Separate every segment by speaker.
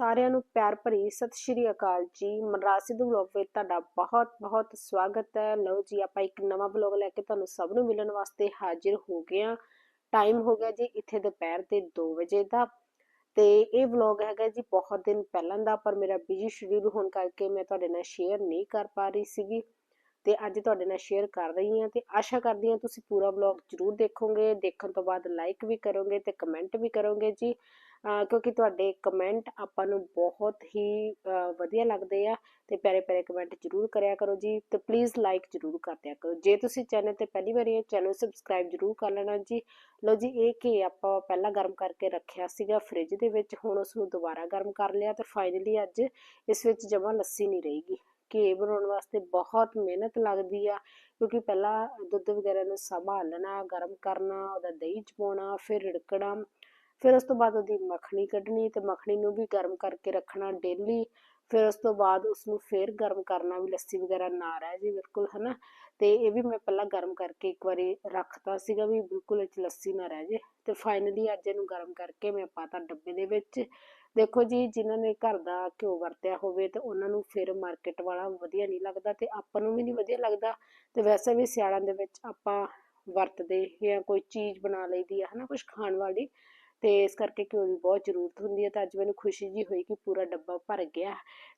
Speaker 1: ਸਾਰਿਆਂ ਨੂੰ ਪਿਆਰ ਭਰੀ ਸਤਿ ਸ਼੍ਰੀ ਅਕਾਲ ਜੀ। ਮਨਰਾਜ ਸਿੱਧੂ ਵਲੌਗ ਵਿੱਚ ਤੁਹਾਡਾ ਬਹੁਤ ਬਹੁਤ ਸਵਾਗਤ ਹੈ। ਲਓ ਜੀ, ਆਪਾਂ ਇੱਕ ਨਵਾਂ ਵਲੌਗ ਲੈ ਕੇ ਤੁਹਾਨੂੰ ਸਭ ਨੂੰ ਮਿਲਣ ਵਾਸਤੇ ਹਾਜ਼ਰ ਹੋ ਗਏ ਹਾਂ। ਟਾਈਮ ਹੋ ਗਿਆ ਜੀ ਇੱਥੇ ਦੁਪਹਿਰ ਦੇ 2 ਵਜੇ ਦਾ। ਤੇ ਇਹ ਵਲੌਗ ਹੈਗਾ ਜੀ ਬਹੁਤ ਦਿਨ ਪਹਿਲਾਂ ਦਾ, ਪਰ ਮੇਰਾ ਬਿਜ਼ੀ ਸ਼ਡਿਊਲ ਹੋਣ ਕਰਕੇ ਮੈਂ ਤੁਹਾਡੇ ਨਾਲ ਸ਼ੇਅਰ ਨਹੀਂ ਕਰ ਪਾ ਰਹੀ ਸੀਗੀ। ਤੇ ਅੱਜ ਤੁਹਾਡੇ ਨਾਲ ਸ਼ੇਅਰ ਕਰ ਰਹੀ ਹਾਂ ਤੇ ਆਸ਼ਾ ਕਰਦੀ ਹਾਂ ਤੁਸੀਂ ਪੂਰਾ ਵਲੌਗ ਜ਼ਰੂਰ ਦੇਖੋਗੇ। ਦੇਖਣ ਤੋਂ ਬਾਅਦ ਲਾਈਕ ਵੀ ਕਰੋਗੇ ਤੇ ਕਮੈਂਟ ਵੀ ਕਰੋਗੇ ਜੀ। ਕਿਉਂਕਿ ਤੁਹਾਡੇ ਕਮੈਂਟ ਆਪਾਂ ਨੂੰ ਬਹੁਤ ਹੀ ਵਧੀਆ ਲੱਗਦੇ ਆ ਤੇ ਪਿਆਰੇ ਪਿਆਰੇ ਕਮੈਂਟ ਜ਼ਰੂਰ ਕਰਿਆ ਕਰੋ ਜੀ ਤੇ ਪਲੀਜ਼ ਲਾਈਕ ਜ਼ਰੂਰ ਕਰ ਦਿਆ ਕਰੋ। ਜੇ ਤੁਸੀਂ ਚੈਨਲ ਤੇ ਪਹਿਲੀ ਵਾਰੀ ਇਹ ਚੈਨਲ ਸਬਸਕ੍ਰਾਈਬ ਜ਼ਰੂਰ ਕਰ ਲੈਣਾ ਜੀ। ਲਓ ਜੀ, ਇਹ ਕੀ ਆਪਾਂ ਪਹਿਲਾਂ ਗਰਮ ਕਰਕੇ ਰੱਖਿਆ ਸੀਗਾ ਫ੍ਰਿਜ ਦੇ ਵਿੱਚ, ਹੁਣ ਉਸ ਨੂੰ ਦੁਬਾਰਾ ਗਰਮ ਕਰ ਲਿਆ ਤੇ ਫਾਈਨਲੀ ਅੱਜ ਇਸ ਵਿੱਚ ਜਮਾ ਲੱਸੀ ਨਹੀਂ ਰਹੇਗੀ। ਘੇ ਬਣਾਉਣ ਵਾਸਤੇ ਬਹੁਤ ਮਿਹਨਤ ਲੱਗਦੀ ਆ, ਕਿਉਂਕਿ ਪਹਿਲਾਂ ਦੁੱਧ ਵਗੈਰਾ ਨੂੰ ਸੰਭਾਲਣਾ, ਗਰਮ ਕਰਨਾ, ਉਹਦਾ ਦਹੀਂ ਚ ਪਾਉਣਾ ਫਿਰ ਰਿੜਕਣਾ ਫਿਰ ਉਸ ਤੋਂ ਬਾਅਦ ਉਹਦੀ ਮੱਖਣੀ ਕੱਢਣੀ ਤੇ ਮੱਖਣੀ ਨੂੰ ਵੀ ਗਰਮ ਕਰਕੇ ਰੱਖਣਾ ਡੇਲੀ ਫਿਰ ਉਸ ਤੋਂ ਬਾਅਦ ਉਸ ਨੂੰ ਫਿਰ ਗਰਮ ਕਰਨਾ ਵੀ ਲੱਸੀ ਵਗੈਰਾ ਨਾ ਰਹਿ ਜੇ ਬਿਲਕੁਲ, ਹਨਾ? ਤੇ ਇਹ ਵੀ ਮੈਂ ਪਹਿਲਾਂ ਗਰਮ ਕਰਕੇ ਇੱਕ ਵਾਰੀ ਰੱਖਤਾ ਸੀਗਾ ਵੀ ਬਿਲਕੁਲ ਇਹ ਲੱਸੀ ਨਾ ਰਹਿ ਜੇ ਤੇ ਫਾਈਨਲੀ ਅੱਜ ਇਹਨੂੰ ਗਰਮ ਕਰਕੇ ਮੈਂ ਪਾਤਾ ਡੱਬੇ ਦੇ ਵਿੱਚ। ਦੇਖੋ ਜੀ, ਜਿਨ੍ਹਾਂ ਨੇ ਘਰ ਦਾ ਘਿਓ ਵਰਤਿਆ ਹੋਵੇ ਤੇ ਉਹਨਾਂ ਨੂੰ ਫਿਰ ਮਾਰਕੀਟ ਵਾਲਾ ਵਧੀਆ ਨਹੀਂ ਲੱਗਦਾ ਤੇ ਆਪਾਂ ਨੂੰ ਵੀ ਨਹੀਂ ਵਧੀਆ ਲੱਗਦਾ ਤੇ ਵੈਸੇ ਵੀ ਸਿਆਲਾਂ ਦੇ ਵਿੱਚ ਆਪਾਂ ਵਰਤਦੇ ਜਾਂ ਕੋਈ ਚੀਜ਼ ਬਣਾ ਲਈਦੀ ਆ, ਹਨਾ? ਕੁਝ ਖਾਣ ਵਾਲੀ ਤੇ ਇਸ ਕਰਕੇ ਘਿਓ ਦੀ ਬਹੁਤ ਜ਼ਰੂਰਤ ਹੁੰਦੀ ਹੈ, ਤਾਂ ਅੱਜ ਮੈਨੂੰ ਖੁਸ਼ੀ ਜੀ ਹੋਈ ਕਿ ਪੂਰਾ ਡੱਬਾ ਭਰ ਗਿਆ।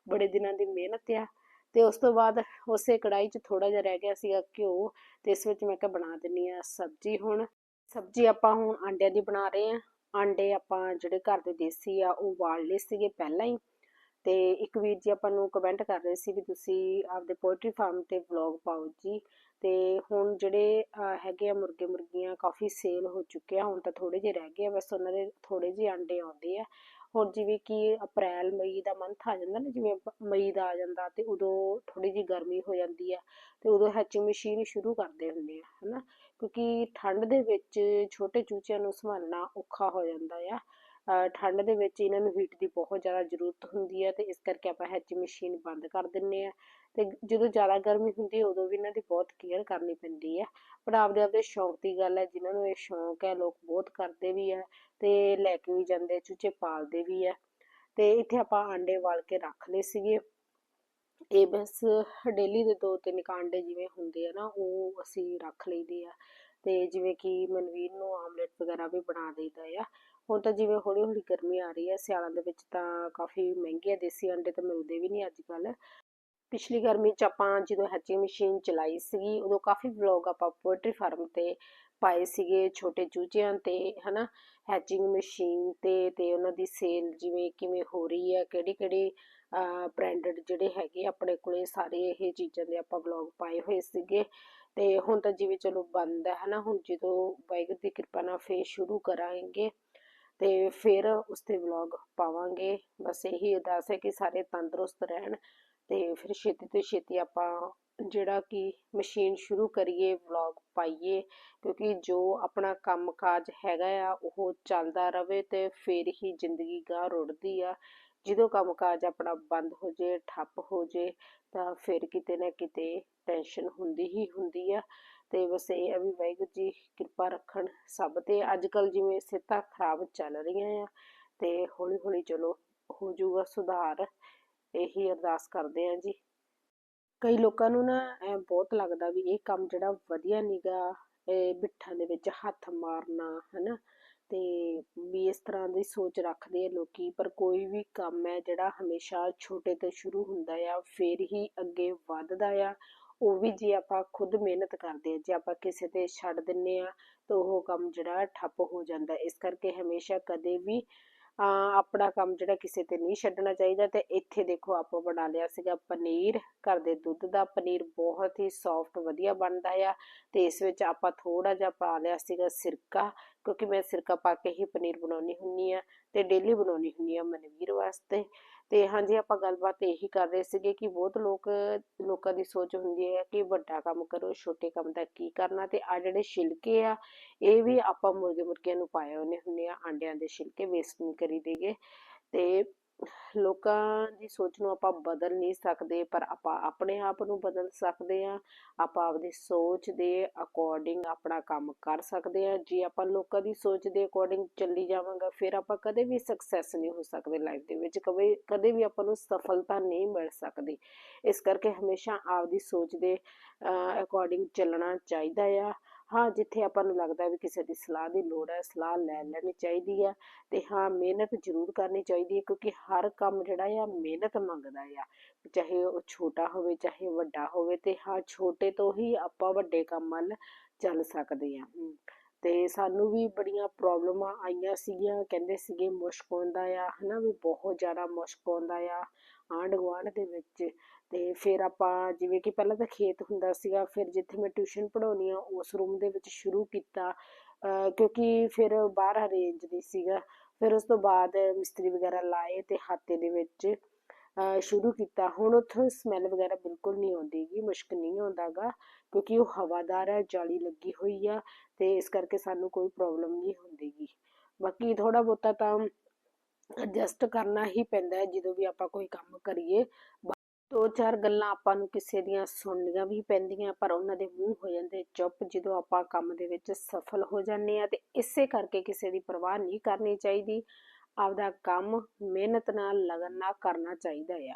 Speaker 1: ਬੜੇ ਦਿਨਾਂ ਦੀ ਮਿਹਨਤ ਆ। ਤੇ ਉਸ ਤੋਂ ਬਾਅਦ ਉਸੇ ਕੜਾਈ 'ਚ ਥੋੜਾ ਜਿਹਾ ਰਹਿ ਗਿਆ ਸੀਗਾ ਘਿਓ ਤੇ ਇਸ ਵਿੱਚ ਮੈਂ ਕਿਹਾ ਬਣਾ ਦਿੰਨੀ ਆ ਸਬਜ਼ੀ ਹੁਣ। ਸਬਜ਼ੀ ਆਪਾਂ ਹੁਣ ਆਂਡਿਆਂ ਦੀ ਬਣਾ ਰਹੇ ਆ। ਆਂਡੇ ਆਪਾਂ ਜਿਹੜੇ ਘਰ ਦੇ ਦੇਸੀ ਆ, ਉਹ ਵਾਲ ਲਏ ਸੀਗੇ ਪਹਿਲਾਂ ਹੀ। ਤੇ ਇੱਕ ਵੀਰ ਜੀ ਆਪਾਂ ਨੂੰ ਕਮੈਂਟ ਕਰ ਰਹੇ ਸੀ ਵੀ ਤੁਸੀਂ ਆਪਦੇ ਪੋਲਟਰੀ ਫਾਰਮ ਤੇ ਵਲੌਗ ਪਾਓ ਜੀ। ਤੇ ਹੁਣ ਜਿਹੜੇ ਹੈਗੇ ਆ ਮੁਰਗੇ, ਮੁਰਗੀਆਂ ਕਾਫੀ ਸੇਲ ਹੋ ਚੁੱਕੇ ਆ, ਹੁਣ ਤਾਂ ਥੋੜੇ ਜਿਹੇ ਰਹਿ ਗਏ ਆ, ਬਸ ਉਹਨਾਂ ਦੇ ਥੋੜੇ ਜਿਹੇ ਆਂਡੇ ਆਉਂਦੇ ਆ। ਹੁਣ ਜਿਵੇਂ ਕਿ ਅਪ੍ਰੈਲ, ਮਈ ਦਾ ਮੰਥ ਆ ਜਾਂਦਾ ਨਾ, ਜਿਵੇਂ ਮਈ ਦਾ ਆ ਜਾਂਦਾ ਤੇ ਉਦੋਂ ਥੋੜੀ ਜਿਹੀ ਗਰਮੀ ਹੋ ਜਾਂਦੀ ਆ ਤੇ ਉਦੋਂ ਹੈਚਿੰਗ ਮਸ਼ੀਨ ਸ਼ੁਰੂ ਕਰਦੇ ਹੁੰਦੇ ਆ, ਹਨਾ? ਕਿਉਂਕਿ ਠੰਡ ਦੇ ਵਿੱਚ ਛੋਟੇ ਚੂਚਿਆਂ ਨੂੰ ਸੰਭਾਲਣਾ ਔਖਾ ਹੋ ਜਾਂਦਾ ਆ। ਠੰਡ ਦੇ ਵਿੱਚ ਇਹਨਾਂ ਨੂੰ ਹੀਟ ਦੀ ਬਹੁਤ ਜ਼ਿਆਦਾ ਜ਼ਰੂਰਤ ਹੁੰਦੀ ਹੈ ਤੇ ਇਸ ਕਰਕੇ ਆਪਾਂ ਹੈਚ ਮਸ਼ੀਨ ਬੰਦ ਕਰ ਦਿੰਨੇ ਆ ਤੇ ਜਦੋਂ ਜ਼ਿਆਦਾ ਗਰਮੀ ਹੁੰਦੀ ਹੈ ਉਦੋਂ ਵੀ ਇਹਨਾਂ ਦੀ ਬਹੁਤ ਕੇਅਰ ਕਰਨੀ ਪੈਂਦੀ ਹੈ। ਪਰ ਆਪਦੇ ਆਪਦੇ ਸ਼ੌਂਕ ਦੀ ਗੱਲ ਹੈ, ਜਿਨ੍ਹਾਂ ਨੂੰ ਇਹ ਸ਼ੌਂਕ ਹੈ, ਲੋਕ ਬਹੁਤ ਕਰਦੇ ਵੀ ਹੈ ਤੇ ਲੈ ਕੇ ਵੀ ਜਾਂਦੇ ਚੂਚੇ ਪਾਲਦੇ ਵੀ ਹੈ ਤੇ ਇੱਥੇ ਆਪਾਂ ਆਂਡੇ ਵਾਲ ਕੇ ਰੱਖ ਲਏ ਸੀਗੇ। ਇਹ ਬਸ ਡੇਲੀ ਦੇ ਦੋ ਤਿੰਨ ਕੁ ਆਂਡੇ ਜਿਵੇਂ ਹੁੰਦੇ ਆ ਨਾ, ਉਹ ਅਸੀਂ ਰੱਖ ਲਈਦੇ ਆ ਤੇ ਜਿਵੇਂ ਕਿ ਮਨਵੀਰ ਨੂੰ ਆਮਲੇਟ ਵਗੈਰਾ ਵੀ ਬਣਾ ਦੇਈਦਾ ਆ। ਹੁਣ ਤਾਂ ਜਿਵੇਂ ਹੌਲੀ ਹੌਲੀ ਗਰਮੀ ਆ ਰਹੀ ਹੈ, ਸਿਆਲਾਂ ਦੇ ਵਿੱਚ ਤਾਂ ਕਾਫੀ ਮਹਿੰਗੇ ਆ ਦੇਸੀ ਅੰਡੇ ਤਾਂ ਮਿਲਦੇ ਵੀ ਨਹੀਂ ਅੱਜ ਕੱਲ੍ਹ ਪਿਛਲੀ ਗਰਮੀ ਚ ਆਪਾਂ ਜਦੋਂ ਹੈਚਿੰਗ ਮਸ਼ੀਨ ਚਲਾਈ ਸੀਗੀ, ਉਦੋਂ ਕਾਫੀ ਵਲੌਗ ਆਪਾਂ ਪੋਲਟਰੀ ਫਾਰਮ ਤੇ ਪਾਏ ਸੀਗੇ ਛੋਟੇ ਚੂਚਿਆਂ ਤੇ, ਹਨਾ? ਹੈਚਿੰਗ ਮਸ਼ੀਨ ਤੇ ਤੇ ਉਹਨਾਂ ਦੀ ਸੇਲ ਜਿਵੇਂ ਕਿਵੇਂ ਹੋ ਰਹੀ ਹੈ ਕਿਹੜੀ ਕਿਹੜੀ ਬ੍ਰਾਂਡਡ ਜਿਹੜੇ ਹੈਗੇ ਆਪਣੇ ਕੋਲੇ ਸਾਰੇ ਇਹ ਚੀਜ਼ਾਂ ਦੇ ਆਪਾਂ ਵਲੌਗ ਪਾਏ ਹੋਏ ਸੀਗੇ। ਤੇ ਹੁਣ ਤਾਂ ਜਿਵੇਂ ਚਲੋ ਬੰਦ ਹੈ, ਹਨਾ? ਹੁਣ ਜਦੋਂ ਵਾਹਿਗੁਰੂ ਦੀ ਕਿਰਪਾ ਨਾਲ ਫੇਰ ਸ਼ੁਰੂ ਕਰਾਂਗੇ। ਤੇ ਫਿਰ ਉਸ ਤੇ ਵਲੌਗ ਪਾਵਾਂਗੇ। ਬਸ ਇਹੀ ਅਰਦਾਸ ਹੈ ਕਿ ਸਾਰੇ ਤੰਦਰੁਸਤ ਰਹਿਣ ਤੇ ਫਿਰ ਛੇਤੀ ਤੋਂ ਛੇਤੀ ਆਪਾਂ ਜਿਹੜਾ ਕਿ ਮਸ਼ੀਨ ਸ਼ੁਰੂ ਕਰੀਏ ਵਲੌਗ ਪਾਈਏ, ਕਿਉਂਕਿ ਜੋ ਆਪਣਾ ਕੰਮਕਾਜ ਹੈਗਾ ਆ, ਉਹ ਚੱਲਦਾ ਰਵੇ ਤੇ ਫਿਰ ਹੀ ਜ਼ਿੰਦਗੀ ਗਾਹ ਰੁੜਦੀ ਆ। ਜਦੋਂ ਕੰਮਕਾਜ ਆਪਣਾ ਬੰਦ ਹੋ ਜੇ, ਠੱਪ ਹੋ ਜੇ, ਤਾਂ ਫਿਰ ਕਿਤੇ ਨਾ ਕਿਤੇ ਟੈਨਸ਼ਨ ਹੁੰਦੀ ਹੀ ਹੁੰਦੀ ਆ। ਤੇ ਬਸ ਇਹ ਆ ਵੀ ਵਾਹਿਗੁਰੂ ਜੀ ਕਿਰਪਾ ਰੱਖਣ ਸਭ ਤੇ। ਅੱਜ ਕੱਲ ਜਿਵੇਂ ਸਿਹਤਾਂ ਖਰਾਬ ਚੱਲ ਰਹੀਆਂ ਆ ਤੇ ਹੌਲੀ ਹੌਲੀ ਚਲੋ ਹੋ ਜਾਊਗਾ ਸੁਧਾਰ। ਇਹੀ ਅਰਦਾਸ ਕਰਦੇ ਆ ਜੀ। ਕਈ ਲੋਕਾਂ ਨੂੰ ਨਾ ਬਹੁਤ ਲੱਗਦਾ ਵੀ ਇਹ ਕੰਮ ਜਿਹੜਾ ਵਧੀਆ ਨੀਗਾ ਇਹ ਬਿੱਠਾਂ ਦੇ ਵਿੱਚ ਹੱਥ ਮਾਰਨਾ, ਹਨਾ। ਤੇ ਵੀ ਇਸ ਤਰ੍ਹਾਂ ਦੀ ਸੋਚ ਰੱਖਦੇ ਆ ਲੋਕੀ, ਪਰ ਕੋਈ ਵੀ ਕੰਮ ਹੈ ਜਿਹੜਾ ਹਮੇਸ਼ਾ ਛੋਟੇ ਤੋਂ ਸ਼ੁਰੂ ਹੁੰਦਾ ਆ, ਫਿਰ ਹੀ ਅੱਗੇ ਵੱਧਦਾ ਆ। ਉਹ ਵੀ ਜੇ ਆਪਾਂ ਖੁਦ ਮਿਹਨਤ ਕਰਦੇ ਆ ਜੇ ਆਪਾਂ ਕਿਸੇ ਤੇ ਛੱਡ ਦਿੰਨੇ ਆ ਤਾਂ ਉਹ ਕੰਮ ਜਿਹੜਾ ਠੱਪ ਹੋ ਜਾਂਦਾ। ਇਸ ਕਰਕੇ ਹਮੇਸ਼ਾ ਕਦੇ ਵੀ ਆਪਣਾ ਕੰਮ ਜਿਹੜਾ ਕਿਸੇ ਤੇ ਨਹੀਂ ਛੱਡਣਾ ਚਾਹੀਦਾ। ਤੇ ਇੱਥੇ ਦੇਖੋ, ਆਪਾਂ ਬਣਾ ਲਿਆ ਸੀਗਾ ਪਨੀਰ। ਘਰ ਦੇ ਦੁੱਧ ਦਾ ਪਨੀਰ ਬਹੁਤ ਹੀ ਸੌਫਟ ਵਧੀਆ ਬਣਦਾ ਆ। ਤੇ ਇਸ ਵਿੱਚ ਆਪਾਂ ਥੋੜਾ ਜਿਹਾ ਪਾ ਲਿਆ ਸੀਗਾ ਸਿਰਕਾ, ਕਿਉਂਕਿ ਮੈਂ ਸਿਰਕਾ ਪਾ ਕੇ ਹੀ ਪਨੀਰ ਬਣਾਉਣੀ ਹੁੰਨੀ ਆ ਤੇ ਡੇਲੀ ਬਣਾਉਣੀ ਹੁੰਨੀ ਆ ਮਨਵੀਰ ਵਾਸਤੇ। ਤੇ ਹਾਂਜੀ ਆਪਾਂ ਗੱਲਬਾਤ ਇਹੀ ਕਰ ਰਹੇ ਸੀਗੇ ਕਿ ਬਹੁਤ ਲੋਕ ਲੋਕਾਂ ਦੀ ਸੋਚ ਹੁੰਦੀ ਹੈ ਕਿ ਵੱਡਾ ਕੰਮ ਕਰੋ ਛੋਟੇ ਕੰਮ ਦਾ ਕੀ ਕਰਨਾ ਤੇ ਆ ਜਿਹੜੇ ਛਿਲਕੇ ਆ ਇਹ ਵੀ ਆਪਾਂ ਮੁਰਗੇ ਮੁਰਗੀਆਂ ਨੂੰ ਪਾਏ ਹੋਣੇ ਹੁੰਦੇ ਆ ਆਂਡਿਆਂ ਦੇ ਛਿਲਕੇ ਵੇਸਟ ਨਹੀਂ ਕਰੀ ਦੇਗੇ ਤੇ ਲੋਕਾਂ ਦੀ ਸੋਚ ਨੂੰ ਆਪਾਂ ਬਦਲ ਨਹੀਂ ਸਕਦੇ, ਪਰ ਆਪਾਂ ਆਪਣੇ ਆਪ ਨੂੰ ਬਦਲ ਸਕਦੇ ਆ ਆਪਾਂ ਆਪਦੀ ਸੋਚ ਦੇ ਅਕੋਰਡਿੰਗ ਆਪਣਾ ਕੰਮ ਕਰ ਸਕਦੇ ਆ ਜੇ ਆਪਾਂ ਲੋਕਾਂ ਦੀ ਸੋਚ ਦੇ ਅਕੋਰਡਿੰਗ ਚੱਲੀ ਜਾਵਾਂਗਾ, ਫਿਰ ਆਪਾਂ ਕਦੇ ਵੀ ਸਕਸੈਸ ਨਹੀਂ ਹੋ ਸਕਦੇ ਲਾਈਫ ਦੇ ਵਿੱਚ। ਕਦੇ ਕਦੇ ਵੀ ਆਪਾਂ ਨੂੰ ਸਫਲਤਾ ਨਹੀਂ ਮਿਲ ਸਕਦੀ। ਇਸ ਕਰਕੇ ਹਮੇਸ਼ਾ ਆਪਦੀ ਸੋਚ ਦੇ ਅਕੋਰਡਿੰਗ ਚੱਲਣਾ ਚਾਹੀਦਾ ਆ। ਹਾਂ ਜਿੱਥੇ ਆਪਾਂ ਨੂੰ ਲੱਗਦਾ ਵੀ ਕਿਸੇ ਦੀ ਸਲਾਹ ਦੀ ਲੋੜ ਹੈ ਸਲਾਹ ਲੈ ਲੈਣੀ ਚਾਹੀਦੀ ਆ ਤੇ ਹਾਂ ਮਿਹਨਤ ਜ਼ਰੂਰ ਕਰਨੀ ਚਾਹੀਦੀ ਹੈ ਕਿਉਂਕਿ ਹਰ ਕੰਮ ਜਿਹੜਾ ਆ ਮਿਹਨਤ ਮੰਗਦਾ ਆ। ਚਾਹੇ ਉਹ ਛੋਟਾ ਹੋਵੇ ਚਾਹੇ ਵੱਡਾ ਹੋਵੇ ਤੇ ਹਾਂ ਛੋਟੇ ਤੋਂ ਹੀ ਆਪਾਂ ਵੱਡੇ ਕੰਮ ਵੱਲ ਚੱਲ ਸਕਦੇ ਆ ਹਮ, ਤੇ ਸਾਨੂੰ ਵੀ ਬੜੀਆਂ ਪ੍ਰੋਬਲਮਾਂ ਆਈਆਂ ਸੀਗੀਆਂ ਕਹਿੰਦੇ ਸੀਗੇ ਮੁਸ਼ਕ ਆਉਂਦਾ ਆ ਹਨਾ ਵੀ ਬਹੁਤ ਜ਼ਿਆਦਾ ਮੁਸ਼ਕ ਆਉਂਦਾ ਆ ਆਂਢ ਗੁਆਂਢ ਦੇ ਵਿੱਚ ਤੇ ਫਿਰ ਆਪਾਂ ਜਿਵੇਂ ਕਿ ਪਹਿਲਾਂ ਤਾਂ ਖੇਤ ਹੁੰਦਾ ਸੀਗਾ, ਫਿਰ ਜਿੱਥੇ ਮੈਂ ਟਿਊਸ਼ਨ ਪੜਾਉਣੀ ਆ ਉਸ ਰੂਮ ਦੇ ਵਿੱਚ ਸ਼ੁਰੂ ਕੀਤਾ। ਕਿਉਂਕਿ ਫਿਰ ਬਾਹਰ ਅਰੇਂਜ ਨਹੀਂ ਸੀਗਾ। ਫਿਰ ਉਸ ਤੋਂ ਬਾਅਦ ਮਿਸਤਰੀ ਵਗੈਰਾ ਲਾਏ ਤੇ ਹਾਤੇ ਦੇ ਵਿੱਚ ਸ਼ੁਰੂ ਕੀਤਾ। ਹੁਣ ਉੱਥੋਂ ਸਮੈਲ ਵਗੈਰਾ ਬਿਲਕੁਲ ਨਹੀਂ ਆਉਂਦੀਗੀ ਮੁਸ਼ਕ ਨਹੀਂ ਆਉਂਦਾਗਾ ਕਿਉਂਕਿ ਉਹ ਹਵਾਦਾਰ ਹੈ, ਜਾਲੀ ਲੱਗੀ ਹੋਈ ਆ ਤੇ ਇਸ ਕਰਕੇ ਸਾਨੂੰ ਕੋਈ ਪ੍ਰੋਬਲਮ ਨਹੀਂ ਹੁੰਦੀਗੀ ਬਾਕੀ ਥੋੜਾ ਬਹੁਤਾ ਤਾਂ ਐਡਜਸਟ ਕਰਨਾ ਹੀ ਪੈਂਦਾ ਹੈ, ਜਦੋਂ ਵੀ ਆਪਾਂ ਕੋਈ ਕੰਮ ਕਰੀਏ। ਦੋ ਚਾਰ ਗੱਲਾਂ ਆਪਾਂ ਨੂੰ ਕਿਸੇ ਦੀਆਂ ਸੁਣਨੀਆਂ ਵੀ ਪੈਂਦੀਆਂ, ਪਰ ਉਹਨਾਂ ਦੇ ਮੂੰਹ ਹੋ ਜਾਂਦੇ ਚੁੱਪ ਜਦੋਂ ਆਪਾਂ ਕੰਮ ਦੇ ਵਿੱਚ ਸਫਲ ਹੋ ਜਾਂਦੇ ਆ ਤੇ ਇਸੇ ਕਰਕੇ ਕਿਸੇ ਦੀ ਪਰਵਾਹ ਨਹੀਂ ਕਰਨੀ ਚਾਹੀਦੀ। ਆਪਦਾ ਕੰਮ ਮਿਹਨਤ ਨਾਲ ਲਗਨ ਨਾਲ ਕਰਨਾ ਚਾਹੀਦਾ ਆ।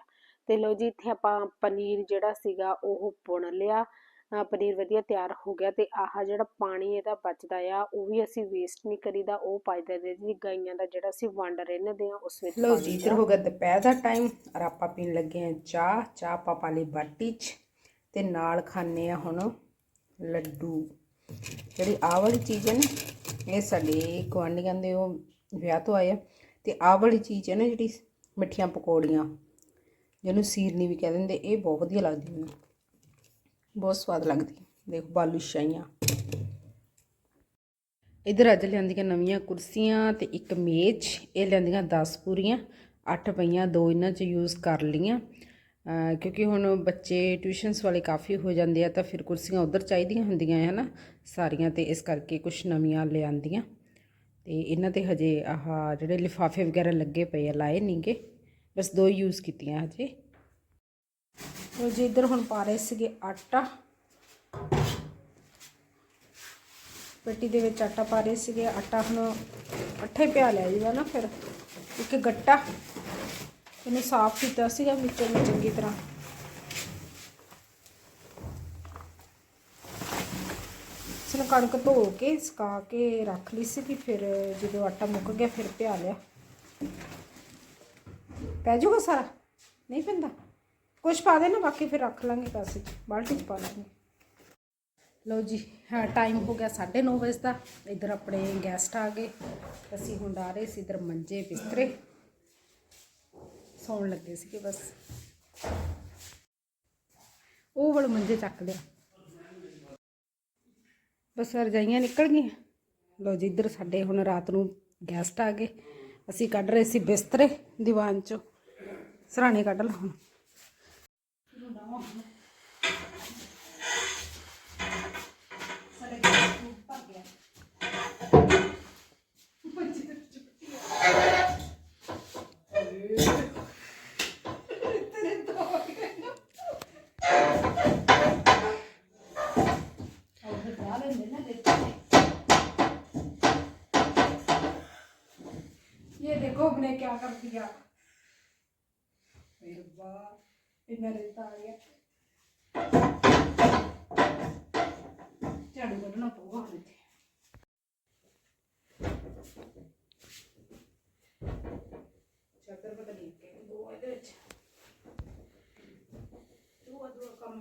Speaker 1: ਤੇ ਲੋ ਜੀ, ਇੱਥੇ ਆਪਾਂ ਪਨੀਰ ਜਿਹੜਾ ਸੀਗਾ ਉਹ ਪੁਣ ਲਿਆ। ਪਨੀਰ ਵਧੀਆ ਤਿਆਰ ਹੋ ਗਿਆ ਤੇ ਆਹ ਜਿਹੜਾ ਪਾਣੀ ਇਹਦਾ ਬਚਦਾ ਆ ਉਹ ਵੀ ਅਸੀਂ ਵੇਸਟ ਨਹੀਂ ਕਰੀਦਾ ਉਹ ਪਾਈਦਾ ਦੇ ਜੀ ਗਾਈਆਂ ਦਾ ਜਿਹੜਾ ਅਸੀਂ ਵੰਡ ਰਹਿੰਦੇ ਆ ਉਸ ਵਿੱਚ ਪਾ
Speaker 2: ਜੀ। ਇੱਧਰ ਹੋ ਗਿਆ ਦੁਪਹਿਰ ਦਾ ਟਾਈਮ ਔਰ ਆਪਾਂ ਪੀਣ ਲੱਗੇ ਆ ਚਾਹ ਚਾਹ ਆਪਾਂ ਪਾ ਲਈ ਬਾਟੀ 'ਚ ਤੇ ਨਾਲ ਖਾਣੇ ਆ ਹੁਣ ਲੱਡੂ ਜਿਹੜੀ ਆਹ ਵਾਲੀ ਚੀਜ਼ ਹੈ ਨਾ ਇਹ ਸਾਡੇ ਗੁਆਂਢੀਆਂ ਦੇ ਉਹ ਵਿਆਹ ਤੋਂ ਆਏ ਆ ਤੇ ਆਹ ਵਾਲੀ ਚੀਜ਼ ਹੈ ਨਾ ਜਿਹੜੀ ਮਿੱਠੀਆਂ ਪਕੌੜੀਆਂ ਜਿਹਨੂੰ ਸੀਰਨੀ ਵੀ ਕਹਿ ਦਿੰਦੇ ਇਹ ਬਹੁਤ ਵਧੀਆ ਲੱਗਦੀ ਮੈਨੂੰ ਬਹੁਤ ਸਵਾਦ ਲੱਗਦੀ। ਦੇਖੋ, ਬਾਲੂ ਸ਼ਾਹੀਆਂ। ਇਧਰ ਅੱਜ ਲਿਆਂਦੀਆਂ ਨਵੀਆਂ ਕੁਰਸੀਆਂ ਤੇ ਇੱਕ ਮੇਜ਼। ਇਹ ਲਿਆਂਦੀਆਂ 10 ਪੂਰੀਆਂ 8 ਪਈਆਂ, ਦੋ ਇਹਨਾਂ 'ਚ ਯੂਜ਼ ਕਰ ਲਈਆਂ। ਕਿਉਂਕਿ ਹੁਣ ਬੱਚੇ ਟਿਊਸ਼ਨਸ ਵਾਲੇ ਕਾਫੀ ਹੋ ਜਾਂਦੇ ਆ, ਤਾਂ ਫਿਰ ਕੁਰਸੀਆਂ ਉਧਰ ਚਾਹੀਦੀਆਂ ਹੁੰਦੀਆਂ ਹੈ ਨਾ ਸਾਰੀਆਂ ਤੇ ਇਸ ਕਰਕੇ ਕੁਝ ਨਵੀਆਂ ਲਿਆਂਦੀਆਂ। ਤੇ ਇਹਨਾਂ ਤੇ ਹਜੇ ਆਹ ਜਿਹੜੇ ਲਿਫਾਫੇ ਵਗੈਰਾ ਲੱਗੇ ਪਏ ਆ, ਲਾਏ ਨਹੀਂਗੇ ਬਸ ਦੋ ਯੂਜ਼ ਕੀਤੀਆਂ ਹਜੇ। ਉਹ ਜੀ, ਇੱਧਰ ਹੁਣ ਪਾ ਰਹੇ ਸੀਗੇ ਆਟਾ। ਪੱਟੀ ਦੇ ਵਿੱਚ ਆਟਾ ਪਾ ਰਹੇ ਸੀਗੇ। ਆਟਾ ਹੁਣ ਅੱਠੇ ਪਿਆ ਲਿਆ ਜੀਦਾ ਨਾ ਫਿਰ ਇੱਕ ਗੱਟਾ। ਇਹਨੂੰ ਸਾਫ਼ ਕੀਤਾ ਸੀਗਾ ਵਿੱਚੋਂ ਨੂੰ ਚੰਗੀ ਤਰ੍ਹਾਂ। ਇਸਨੂੰ ਕਣਕ ਧੋ ਕੇ, ਸੁਕਾ ਕੇ ਰੱਖ ਲਈ ਸੀ ਫਿਰ ਜਦੋਂ ਆਟਾ ਮੁੱਕ ਗਿਆ ਫਿਰ ਪਿਆ ਲਿਆ। ਪੈ ਜਾਊਗਾ ਸਾਰਾ? ਨਹੀਂ ਪੈਂਦਾ? ਕੁਝ ਪਾ ਦੇਣਾ ਬਾਕੀ ਫਿਰ ਰੱਖ ਲਾਂਗੇ ਕਾਸੇ 'ਚ, ਬਾਲਟੀ 'ਚ ਪਾ ਲਾਂਗੇ। ਲਓ ਜੀ, ਹਾਂ ਟਾਈਮ ਹੋ ਗਿਆ 9:30 ਵਜੇ ਦਾ, ਇੱਧਰ ਆਪਣੇ ਗੈਸਟ ਆ ਗਏ। ਅਸੀਂ ਹੁਣ ਡਾ ਰਹੇ ਸੀ ਇੱਧਰ ਮੰਜੇ ਬਿਸਤਰੇ। ਸੌਣ ਲੱਗੇ ਸੀਗੇ ਬਸ। ਉਹ ਵਾਲੇ ਮੰਜੇ ਚੱਕ ਲਿਆ। ਬਸ ਰਜਾਈਆਂ ਨਿਕਲ ਗਈਆਂ। ਲਓ ਜੀ, ਇੱਧਰ ਸਾਡੇ ਹੁਣ ਰਾਤ ਨੂੰ ਗੈਸਟ ਆ ਗਏ। ਅਸੀਂ ਕੱਢ ਰਹੇ ਸੀ ਬਿਸਤਰੇ ਦੀਵਾਨ ਚੋਂ। ਸਰਾਣੇ ਕੱਢ ਲਾ ਹੁਣ। ये देखो हमने क्या कर दिया। ਇੰਨਾ ਰੇਤਾ ਆ ਗਿਆ। ਝਾੜੂ ਕੱਢਣਾ ਪਊਗਾ ਹੁਣ ਇੱਥੇ। ਚੱਕਰ ਪਤਾ ਨਹੀਂ ਕਿ ਦੋ ਇਹਦੇ ਵਿੱਚ। ਦੋ ਦੋ ਕੰਮ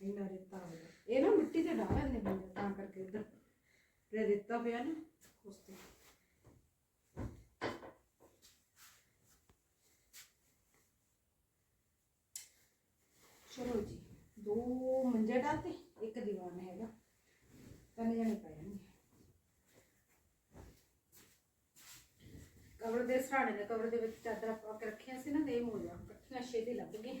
Speaker 2: ਇੰਨਾ ਰੇਤਾ ਹੋ ਗਿਆ ਇਹ ਨਾ ਮਿੱਟੀ ਤੇ ਡਾਹ ਲੈਂਦੇ ਬੰਦੇ ਤਾਂ ਕਰਕੇ ਇੱਧਰ ਤੇ ਰੇਤਾ ਪਿਆ ਨਾ ਉਸ ਤੇ ਚਲੋ ਜੀ, ਦੋ ਮੰਜੇ ਡਾਤੇ ਇੱਕ ਦੀਵਾਨ ਹੈਗਾ। ਤਿੰਨ ਜਣੇ ਪੈ ਜਾਣਗੇ। ਕਵਰ ਦੇ ਸਰਾਣੇ ਦੇ ਕਵਰ ਦੇ ਵਿੱਚ ਚਾਦਰਾਂ ਪਾ ਕੇ ਰੱਖਿਆ ਸੀ ਨਾ ਤੇ ਇਹ ਮੋਜਾ ਇਕੱਠੀਆਂ ਛੇਤੀ ਲੱਗ ਗਏ।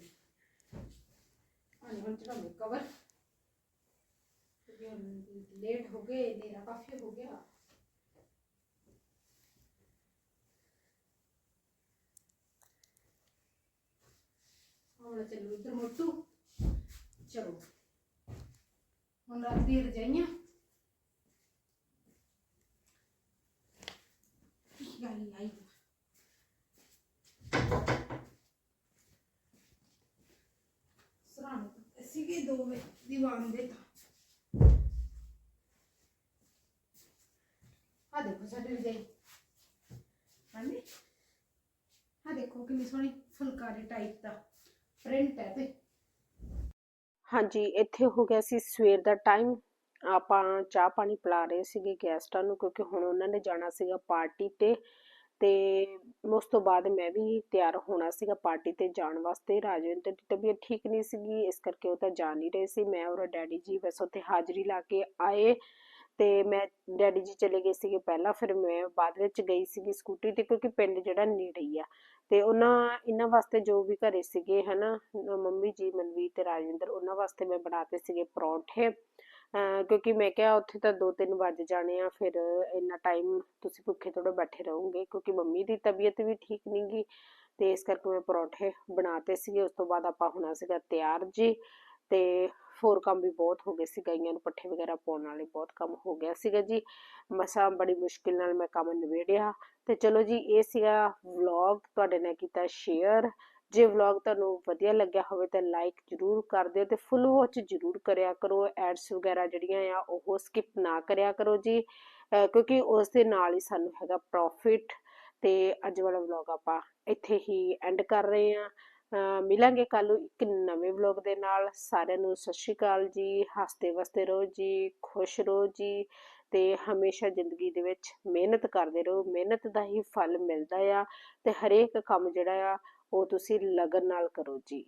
Speaker 2: ਹੁਣ ਚੜਾਉਂਦੇ ਕਵਰ ਕਿਉਂਕਿ ਹੁਣ ਲੇਟ ਹੋ ਗਏ ਹਨੇਰਾ ਕਾਫੀ ਹੋ ਗਿਆ ਹੁਣ ਚੱਲੋ ਇੱਧਰ ਮੋਟੂ ਚਲੋ ਹੁਣ ਰਾਤ ਦੀ ਰਜਾਈਆਂ ਆਈ ਆਈ ਸਰਾਣੇ ਤਾਂ ਸੀਗੇ ਦੋ ਦੀਵਾਨ ਦੇ ਤਾਂ। ਆ ਦੇਖੋ ਸਾਡੇ ਰਜਾਈ ਹਾਂਜੀ? ਆ ਦੇਖੋ ਕਿੰਨੀ ਸੋਹਣੀ ਫੁਲਕਾਰੀ ਟਾਈਪ ਦਾ ਪ੍ਰਿੰਟ ਹੈ ਤੇ।
Speaker 1: ਹਾਂਜੀ, ਇੱਥੇ ਹੋ ਗਿਆ ਸੀ ਸਵੇਰ ਦਾ ਟਾਈਮ ਆਪਾਂ ਚਾਹ ਪਾਣੀ ਪਿਲਾ ਰਹੇ ਸੀਗੇ ਗੈਸਟਾਂ ਨੂੰ ਕਿਉਂਕਿ ਹੁਣ ਉਹਨਾਂ ਨੇ ਜਾਣਾ ਸੀਗਾ ਪਾਰਟੀ ਤੇ। ਤੇ ਉਸ ਤੋਂ ਬਾਅਦ ਮੈਂ ਵੀ ਤਿਆਰ ਹੋਣਾ ਸੀਗਾ ਪਾਰਟੀ ਤੇ ਜਾਣ ਵਾਸਤੇ। ਰਾਜਵਿੰਦਰ ਦੀ ਤਬੀਅਤ ਠੀਕ ਨਹੀਂ ਸੀਗੀ, ਇਸ ਕਰਕੇ ਉਹ ਤਾਂ ਜਾ ਨਹੀਂ ਰਹੇ ਸੀ। ਮੈਂ ਔਰ ਡੈਡੀ ਜੀ ਬਸ ਉੱਥੇ ਹਾਜ਼ਰੀ ਲਾ ਕੇ ਆਏ ਤੇ ਮੈਂ ਡੈਡੀ ਜੀ ਚਲੇ ਗਏ ਸੀਗੇ ਪਹਿਲਾਂ, ਫਿਰ ਮੈਂ ਬਾਅਦ ਵਿੱਚ ਗਈ ਸੀਗੀ ਸਕੂਟੀ ਤੇ ਕਿਉਂਕਿ ਪਿੰਡ ਜਿਹੜਾ ਨੇੜੇ ਹੀ ਆ। ਤੇ ਉਹਨਾਂ, ਇਹਨਾਂ ਵਾਸਤੇ ਜੋ ਵੀ ਘਰੇ ਸੀਗੇ, ਹਨਾ, ਮੰਮੀ ਜੀ, ਮਨਵੀਰ ਤੇ ਰਾਜਵਿੰਦਰ ਉਹਨਾਂ ਵਾਸਤੇ ਮੈਂ ਬਣਾਤੇ ਸੀਗੇ ਪਰੌਂਠੇ। ਕਿਉਂਕਿ ਮੈਂ ਕਿਹਾ ਉੱਥੇ ਤਾਂ 2-3 ਵੱਜ ਜਾਣੇ ਆ, ਫਿਰ ਇੰਨਾ ਟਾਈਮ ਤੁਸੀਂ ਭੁੱਖੇ ਥੋੜਾ ਬੈਠੇ ਰਹੋਗੇ, ਕਿਉਂਕਿ ਮੰਮੀ ਦੀ ਤਬੀਅਤ ਵੀ ਠੀਕ ਨਹੀਂ ਗੀ ਤੇ ਇਸ ਕਰਕੇ ਮੈਂ ਪਰੌਂਠੇ ਬਣਾਤੇ ਸੀਗੇ, ਉਸ ਤੋਂ ਬਾਅਦ ਆਪਾਂ ਹੋਣਾ ਸੀਗਾ ਤਿਆਰ ਜੀ ਤੇ ਹੋਰ ਕੰਮ ਵੀ ਬਹੁਤ ਹੋ ਗਏ ਸੀ ਗਾਈਆਂ ਨੂੰ ਪੱਠੇ ਵਗੈਰਾ ਪਾਉਣ ਵਾਲੇ ਬਹੁਤ ਕੰਮ ਹੋ ਗਿਆ ਸੀਗਾ ਜੀ। ਮਸਾਂ ਬੜੀ ਮੁਸ਼ਕਿਲ ਨਾਲ ਮੈਂ ਕੰਮ ਨਿਬੇੜਿਆ ਤੇ ਚਲੋ ਜੀ, ਇਹ ਸੀਗਾ ਵਲੌਗ ਤੁਹਾਡੇ ਨਾਲ ਕੀਤਾ ਸ਼ੇਅਰ ਜੇ ਵਲੌਗ ਤੁਹਾਨੂੰ ਵਧੀਆ ਲੱਗਿਆ ਹੋਵੇ ਤਾਂ ਲਾਈਕ ਜਰੂਰ ਕਰ ਦਿਓ ਤੇ ਫੁੱਲ ਵਾਚ ਜਰੂਰ ਕਰਿਆ ਕਰੋ। ਐਡਸ ਵਗੈਰਾ ਜਿਹੜੀਆਂ ਆ, ਉਹ ਸਕਿਪ ਨਾ ਕਰਿਆ ਕਰੋ ਜੀ। ਕਿਉਂਕਿ ਉਸ ਦੇ ਨਾਲ ਹੀ ਸਾਨੂੰ ਹੈਗਾ ਪ੍ਰੋਫਿਟ ਤੇ ਅੱਜ ਵਾਲਾ ਵਲੌਗ ਆਪਾਂ ਇੱਥੇ ਹੀ ਐਂਡ ਕਰ ਰਹੇ ਹਾਂ। ਮਿਲਾਂਗੇ ਕੱਲ ਨੂੰ ਇੱਕ ਨਵੇਂ ਵਲੌਗ ਦੇ ਨਾਲ। ਸਾਰਿਆਂ ਨੂੰ ਸਤਿ ਸ਼੍ਰੀ ਅਕਾਲ ਜੀ। ਹੱਸਦੇ ਵਸਦੇ ਰਹੋ ਜੀ, ਖੁਸ਼ ਰਹੋ ਜੀ ਤੇ ਹਮੇਸ਼ਾ ਜ਼ਿੰਦਗੀ ਦੇ ਵਿੱਚ ਮਿਹਨਤ ਕਰਦੇ ਰਹੋ। ਮਿਹਨਤ ਦਾ ਹੀ ਫਲ ਮਿਲਦਾ ਆ ਤੇ ਹਰੇਕ ਕੰਮ ਜਿਹੜਾ ਆ ਉਹ ਤੁਸੀਂ ਲਗਨ ਨਾਲ ਕਰੋ ਜੀ।